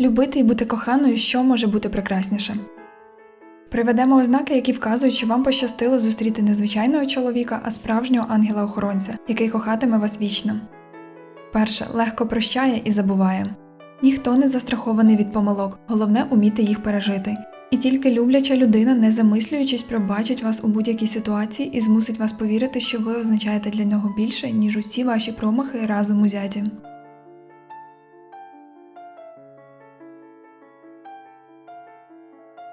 Любити і бути коханою, що може бути прекрасніше. Приведемо ознаки, які вказують, що вам пощастило зустріти не звичайного чоловіка, а справжнього ангела-охоронця, який кохатиме вас вічно. Перше легко прощає і забуває. Ніхто не застрахований від помилок, головне уміти їх пережити. І тільки любляча людина, не замислюючись, пробачить вас у будь-якій ситуації і змусить вас повірити, що ви означаєте для нього більше, ніж усі ваші промахи разом узяті.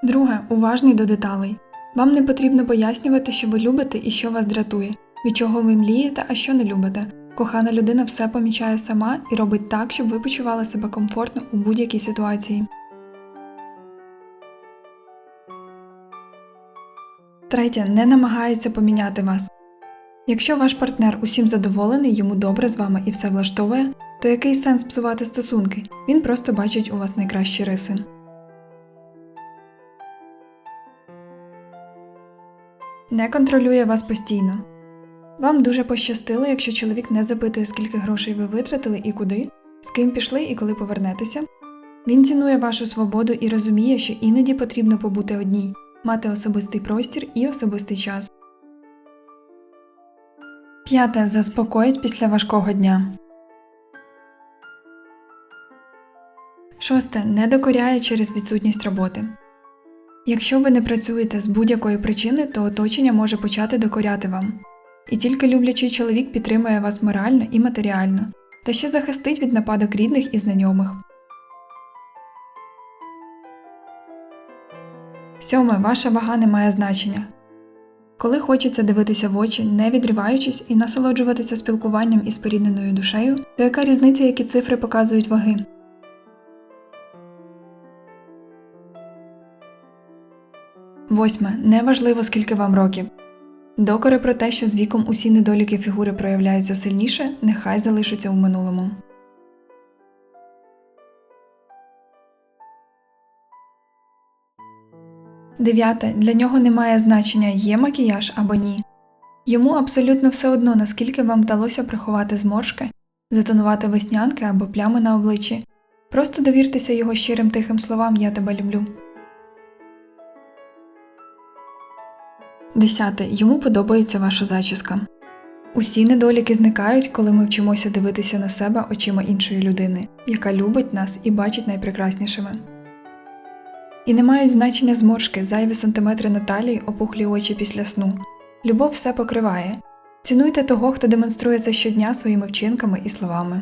Друге, уважний до деталей. Вам не потрібно пояснювати, що ви любите і що вас дратує, від чого ви млієте, а що не любите. Кохана людина все помічає сама і робить так, щоб ви почували себе комфортно у будь-якій ситуації. Третє, не намагається поміняти вас. Якщо ваш партнер усім задоволений, йому добре з вами і все влаштовує, то який сенс псувати стосунки? Він просто бачить у вас найкращі риси. Не контролює вас постійно. Вам дуже пощастило, якщо чоловік не запитує, скільки грошей ви витратили і куди, з ким пішли і коли повернетеся. Він цінує вашу свободу і розуміє, що іноді потрібно побути одній, мати особистий простір і особистий час. П'яте. Заспокоїть після важкого дня. Шосте. Не докоряє через відсутність роботи. Якщо ви не працюєте з будь-якої причини, то оточення може почати докоряти вам. І тільки люблячий чоловік підтримує вас морально і матеріально, та ще захистить від нападок рідних і знайомих. Сьоме. Ваша вага не має значення. Коли хочеться дивитися в очі, не відриваючись і насолоджуватися спілкуванням із порідненою душею, то яка різниця, які цифри показують ваги? Восьме. Неважливо, скільки вам років. Докори про те, що з віком усі недоліки фігури проявляються сильніше, нехай залишаться у минулому. Дев'яте. Для нього немає значення, є макіяж або ні. Йому абсолютно все одно, наскільки вам вдалося приховати зморшки, затонувати веснянки або плями на обличчі. Просто довіртеся його щирим тихим словам Я тебе люблю. Десяте. Йому подобається ваша зачіска. Усі недоліки зникають, коли ми вчимося дивитися на себе очима іншої людини, яка любить нас і бачить найпрекраснішими. І не мають значення зморшки, зайві сантиметри на талії, опухлі очі після сну. Любов все покриває. Цінуйте того, хто демонструє це щодня своїми вчинками і словами.